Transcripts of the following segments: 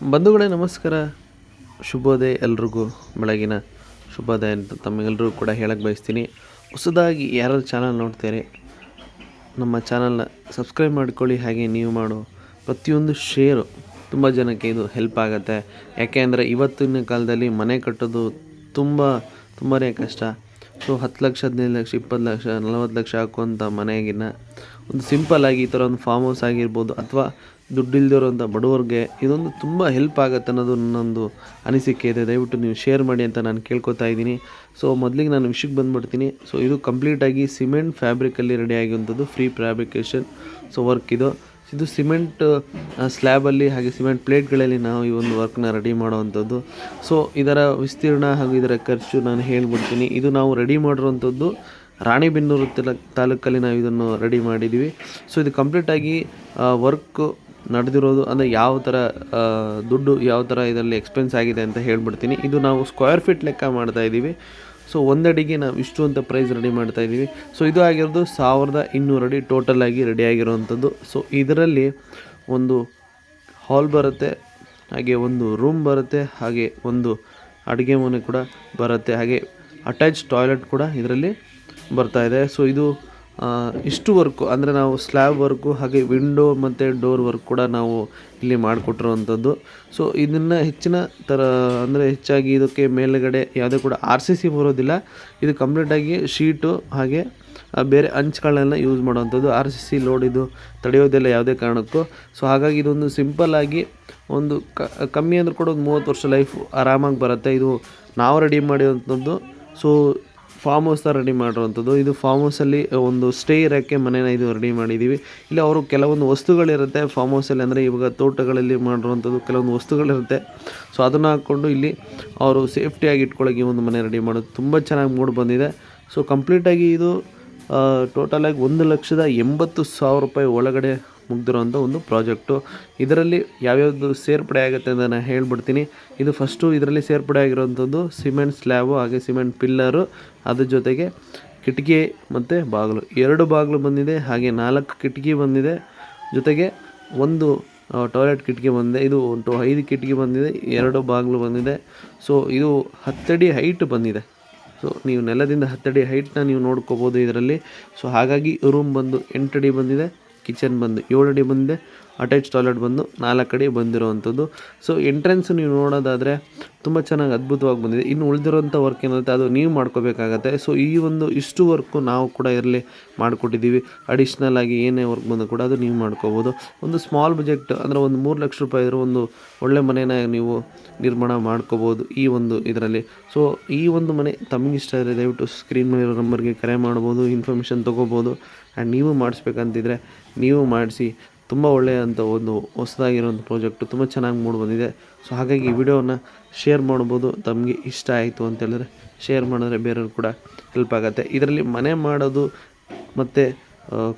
ಬಂಧುಗಳೇ, ನಮಸ್ಕಾರ. ಶುಭೋದಯ ಎಲ್ರಿಗೂ. ಬೆಳಗಿನ ಶುಭೋದಯ ಅಂತ ತಮಗೆಲ್ಲರಿಗೂ ಕೂಡ ಹೇಳಕ್ಕೆ ಬಯಸ್ತೀನಿ. ಹೊಸದಾಗಿ ಯಾರು ಚಾನಲ್ ನೋಡ್ತೀರಿ, ನಮ್ಮ ಚಾನಲ್ನ ಸಬ್ಸ್ಕ್ರೈಬ್ ಮಾಡ್ಕೊಳ್ಳಿ. ಹಾಗೆ ನೀವು ಮಾಡೋ ಪ್ರತಿಯೊಂದು ಶೇರು ತುಂಬ ಜನಕ್ಕೆ ಇದು ಹೆಲ್ಪ್ ಆಗುತ್ತೆ. ಯಾಕೆ ಅಂದರೆ ಇವತ್ತಿನ ಕಾಲದಲ್ಲಿ ಮನೆ ಕಟ್ಟೋದು ತುಂಬ ತುಂಬಾ ಕಷ್ಟ. ಸೊ ಹತ್ತು ಲಕ್ಷ, ಹದಿನೈದು ಲಕ್ಷ, ಇಪ್ಪತ್ತು ಲಕ್ಷ, ನಲವತ್ತು ಲಕ್ಷ ಹಾಕುವಂಥ ಮನೆಗಿನ ಒಂದು ಸಿಂಪಲ್ಲಾಗಿ ಈ ಥರ ಒಂದು ಫಾರ್ಮ್ ಹೌಸ್ ಆಗಿರ್ಬೋದು ಅಥವಾ ದುಡ್ಡಿಲ್ದಿರೋಂಥ ಬಡವ್ರಿಗೆ ಇದೊಂದು ತುಂಬ ಹೆಲ್ಪ್ ಆಗುತ್ತೆ ಅನ್ನೋದು ನನ್ನೊಂದು ಅನಿಸಿಕೆ ಇದೆ. ದಯವಿಟ್ಟು ನೀವು ಶೇರ್ ಮಾಡಿ ಅಂತ ನಾನು ಕೇಳ್ಕೊತಾ ಇದ್ದೀನಿ. ಸೊ ಮೊದಲಿಗೆ ನಾನು ವಿಷಯಕ್ಕೆ ಬಂದುಬಿಡ್ತೀನಿ. ಸೊ ಇದು ಕಂಪ್ಲೀಟಾಗಿ ಸಿಮೆಂಟ್ ಫ್ಯಾಬ್ರಿಕಲ್ಲಿ ರೆಡಿ ಆಗಿರುವಂಥದ್ದು ಫ್ರೀ ಫ್ಯಾಬ್ರಿಕೇಷನ್ ಸೊ ವರ್ಕ್ ಇದು. ಇದು ಸಿಮೆಂಟ್ ಸ್ಲ್ಯಾಬಲ್ಲಿ ಹಾಗೆ ಸಿಮೆಂಟ್ ಪ್ಲೇಟ್ಗಳಲ್ಲಿ ನಾವು ಈ ಒಂದು ವರ್ಕ್ನ ರೆಡಿ ಮಾಡುವಂಥದ್ದು. ಸೊ, ಇದರ ವಿಸ್ತೀರ್ಣ ಹಾಗೂ ಇದರ ಖರ್ಚು ನಾನು ಹೇಳ್ಬಿಡ್ತೀನಿ. ಇದು ನಾವು ರೆಡಿ ಮಾಡಿರುವಂಥದ್ದು ರಾಣಿಬೆನ್ನೂರು ತಲ, ತಾಲೂಕಲ್ಲಿ ನಾವು ಇದನ್ನು ರೆಡಿ ಮಾಡಿದ್ದೀವಿ. ಸೊ, ಇದು ಕಂಪ್ಲೀಟಾಗಿ ವರ್ಕ್ ನಡೆದಿರೋದು ಅಂದರೆ ಯಾವ ಥರ ದುಡ್ಡು ಯಾವ ಥರ ಇದರಲ್ಲಿ ಎಕ್ಸ್ಪೆನ್ಸ್ ಆಗಿದೆ ಅಂತ ಹೇಳ್ಬಿಡ್ತೀನಿ. ಇದು ನಾವು ಸ್ಕ್ವೇರ್ ಫೀಟ್ ಲೆಕ್ಕ ಮಾಡ್ತಾ ಇದ್ದೀವಿ. ಸೊ ಒಂದಡಿಗೆ ನಾವು ಇಷ್ಟು ಅಂತ ಪ್ರೈಸ್ ರೆಡಿ ಮಾಡ್ತಾ ಇದ್ದೀವಿ. ಸೊ ಇದು ಆಗಿರೋದು ಸಾವಿರದ ಇನ್ನೂರು ಅಡಿ ಟೋಟಲ್ ಆಗಿ ರೆಡಿ ಆಗಿರುವಂಥದ್ದು. ಸೊ ಇದರಲ್ಲಿ ಒಂದು ಹಾಲ್ ಬರುತ್ತೆ, ಹಾಗೆ ಒಂದು ರೂಮ್ ಬರುತ್ತೆ, ಹಾಗೆ ಒಂದು ಅಡುಗೆ ಮನೆ ಕೂಡ ಬರುತ್ತೆ. ಹಾಗೆ ಅಟ್ಯಾಚ್ ಟಾಯ್ಲೆಟ್ ಕೂಡ ಇದರಲ್ಲಿ ಬರ್ತಾ ಇದೆ. ಸೊ ಇದು ಇಷ್ಟು ವರ್ಕು, ಅಂದರೆ ನಾವು ಸ್ಲ್ಯಾಬ್ ವರ್ಕು, ಹಾಗೆ ವಿಂಡೋ ಮತ್ತು ಡೋರ್ ವರ್ಕ್ ಕೂಡ ನಾವು ಇಲ್ಲಿ ಮಾಡಿಕೊಟ್ಟಿರುವಂಥದ್ದು. ಸೊ ಇದನ್ನು ಹೆಚ್ಚಿನ ಥರ ಅಂದರೆ ಹೆಚ್ಚಾಗಿ ಇದಕ್ಕೆ ಮೇಲುಗಡೆ ಯಾವುದೇ ಕೂಡ ಆರ್ ಸಿ ಸಿ ಬರೋದಿಲ್ಲ. ಇದು ಕಂಪ್ಲೀಟಾಗಿ ಶೀಟು, ಹಾಗೆ ಬೇರೆ ಅಂಚುಗಳನ್ನ ಯೂಸ್ ಮಾಡುವಂಥದ್ದು. ಆರ್ ಸಿ ಸಿ ಲೋಡ್ ಇದು ತಡೆಯೋದಿಲ್ಲ ಯಾವುದೇ ಕಾರಣಕ್ಕೂ. ಸೊ ಹಾಗಾಗಿ ಇದೊಂದು ಸಿಂಪಲ್ಲಾಗಿ ಒಂದು ಕಮ್ಮಿ ಅಂದರೂ ಕೂಡ ಒಂದು ಮೂವತ್ತು ವರ್ಷ ಲೈಫ್ ಆರಾಮಾಗಿ ಬರುತ್ತೆ. ಇದು ನಾವು ರೆಡಿ ಮಾಡಿರುವಂಥದ್ದು. ಸೊ ಫಾರ್ಮ್ ಹೌಸ್ ಥರ ರೆಡಿ ಮಾಡಿರುವಂಥದ್ದು ಇದು ಫಾರ್ಮ್ ಹೌಸಲ್ಲಿ ಒಂದು ಸ್ಟೇ ಇರೋಕ್ಕೆ ಮನೇನ ಇದು ರೆಡಿ ಮಾಡಿದ್ದೀವಿ ಇಲ್ಲಿ ಅವರು ಕೆಲವೊಂದು ವಸ್ತುಗಳಿರುತ್ತೆ ಫಾರ್ಮ್ ಹೌಸಲ್ಲಿ ಅಂದರೆ ಇವಾಗ ತೋಟಗಳಲ್ಲಿ ಮಾಡಿರುವಂಥದ್ದು ಕೆಲವೊಂದು ವಸ್ತುಗಳಿರುತ್ತೆ. ಸೊ ಅದನ್ನು ಹಾಕ್ಕೊಂಡು ಇಲ್ಲಿ ಅವರು ಸೇಫ್ಟಿಯಾಗಿ ಇಟ್ಕೊಳ್ಳೋಕೆ ಒಂದು ಮನೆ ರೆಡಿ ಮಾಡೋದು ತುಂಬ ಚೆನ್ನಾಗಿ ಮೂಡ್ ಬಂದಿದೆ. ಸೊ ಕಂಪ್ಲೀಟಾಗಿ ಇದು ಟೋಟಲಾಗಿ ಒಂದು ಲಕ್ಷದ ಎಂಬತ್ತು ಸಾವಿರ ರೂಪಾಯಿ ಒಳಗಡೆ ಮುಗ್ದಿರೋಂಥ ಒಂದು ಪ್ರಾಜೆಕ್ಟು. ಇದರಲ್ಲಿ ಯಾವ್ಯಾವುದು ಸೇರ್ಪಡೆ ಆಗುತ್ತೆ ಅಂತ ನಾನು ಹೇಳ್ಬಿಡ್ತೀನಿ. ಇದು ಫಸ್ಟು ಇದರಲ್ಲಿ ಸೇರ್ಪಡೆ ಆಗಿರೋಂಥದ್ದು ಸಿಮೆಂಟ್ ಸ್ಲ್ಯಾಬು ಹಾಗೆ ಸಿಮೆಂಟ್ ಪಿಲ್ಲರು. ಅದ್ರ ಜೊತೆಗೆ ಕಿಟಕಿ ಮತ್ತು ಬಾಗಿಲು. ಎರಡು ಬಾಗಿಲು ಬಂದಿದೆ, ಹಾಗೆ ನಾಲ್ಕು ಕಿಟಕಿ ಬಂದಿದೆ. ಜೊತೆಗೆ ಒಂದು ಟಾಯ್ಲೆಟ್ ಕಿಟಕಿ ಬಂದಿದೆ. ಇದು ಟು ಐದು ಕಿಟಕಿ ಬಂದಿದೆ, ಎರಡು ಬಾಗಿಲು ಬಂದಿದೆ. ಸೊ, ಇದು ಹತ್ತಡಿ ಹೈಟ್ ಬಂದಿದೆ. ಸೊ, ನೀವು ನೆಲದಿಂದ ಹತ್ತಡಿ ಹೈಟ್ನ ನೀವು ನೋಡ್ಕೋಬೋದು ಇದರಲ್ಲಿ. ಸೊ, ಹಾಗಾಗಿ ರೂಮ್ ಬಂದು ಎಂಟಡಿ ಬಂದಿದೆ. ಕಿಚನ್ ಬಂದು ಏಳು ಅಡಿ ಬಂದಿದೆ ಅಟ್ಯಾಚ್ ಟಾಯ್ಲೆಟ್ ಬಂದು ನಾಲ್ಕು ಅಡಿ ಬಂದಿರುವಂಥದ್ದು. ಸೊ ಎಂಟ್ರೆನ್ಸ್ ನೀವು ನೋಡೋದಾದರೆ ತುಂಬ ಚೆನ್ನಾಗಿ ಅದ್ಭುತವಾಗಿ ಬಂದಿದೆ. ಇನ್ನು ಉಳಿದಿರೋಂಥ ವರ್ಕ್ ಏನಿರುತ್ತೆ ಅದು ನೀವು ಮಾಡ್ಕೋಬೇಕಾಗತ್ತೆ. ಸೊ ಈ ಒಂದು ಇಷ್ಟು ವರ್ಕು ನಾವು ಕೂಡ ಇರಲಿ ಮಾಡಿಕೊಟ್ಟಿದ್ದೀವಿ. ಅಡಿಷ್ನಲ್ ಆಗಿ ಏನೇ ವರ್ಕ್ ಬಂದು ಕೂಡ ಅದು ನೀವು ಮಾಡ್ಕೋಬೋದು. ಒಂದು ಸ್ಮಾಲ್ ಬಜೆಟ್ ಅಂದರೆ ಒಂದು ಮೂರು ಲಕ್ಷ ರೂಪಾಯಿ ಇದ್ರೆ ಒಂದು ಒಳ್ಳೆ ಮನೇನ ನೀವು ನಿರ್ಮಾಣ ಮಾಡ್ಕೋಬೋದು ಈ ಒಂದು ಇದರಲ್ಲಿ. ಸೊ ಈ ಒಂದು ಮನೆ ತಮಗಿಷ್ಟ ಇದ್ದರೆ ದಯವಿಟ್ಟು ಸ್ಕ್ರೀನ್ ಮೇಲಿರೋ ನಂಬರ್ಗೆ ಕರೆ ಮಾಡ್ಬೋದು ಇನ್ಫಾರ್ಮೇಷನ್ ತೊಗೋಬೋದು. ಆ್ಯಂಡ್ ನೀವು ಮಾಡಿಸ್ಬೇಕಂತಿದ್ರೆ ನೀವು ಮಾಡಿಸಿ ತುಂಬ ಒಳ್ಳೆಯಂಥ ಒಂದು ಹೊಸದಾಗಿರೋಂಥ ಪ್ರಾಜೆಕ್ಟು ತುಂಬ ಚೆನ್ನಾಗಿ ಮೂಡಿ ಬಂದಿದೆ. ಸೊ ಹಾಗಾಗಿ ಈ ವಿಡಿಯೋವನ್ನು ಶೇರ್ ಮಾಡ್ಬೋದು. ತಮಗೆ ಇಷ್ಟ ಆಯಿತು ಅಂತ ಹೇಳಿದ್ರೆ ಶೇರ್ ಮಾಡಿದ್ರೆ ಬೇರೆಯವ್ರು ಕೂಡ ಹೆಲ್ಪ್ ಆಗುತ್ತೆ. ಇದರಲ್ಲಿ ಮನೆ ಮಾಡೋದು ಮತ್ತು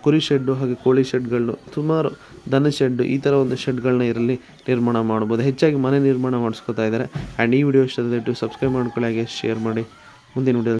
ಕುರಿ ಶೆಡ್ಡು ಹಾಗೆ ಕೋಳಿ ಶೆಡ್ಗಳನ್ನು ಸುಮಾರು ದನ ಶೆಡ್ಡು ಈ ಥರ ಒಂದು ಶೆಡ್ಗಳನ್ನ ಇದರಲ್ಲಿ ನಿರ್ಮಾಣ ಮಾಡ್ಬೋದು. ಹೆಚ್ಚಾಗಿ ಮನೆ ನಿರ್ಮಾಣ ಮಾಡಿಸ್ಕೊತಾ ಇದ್ದಾರೆ. ಆ್ಯಂಡ್ ಈ ವಿಡಿಯೋ ಇಷ್ಟ ಸಬ್ಸ್ಕ್ರೈಬ್ ಮಾಡ್ಕೊಳ್ಳಿ, ಹಾಗೆ ಶೇರ್ ಮಾಡಿ. ಮುಂದಿನ ವಿಡಿಯೋ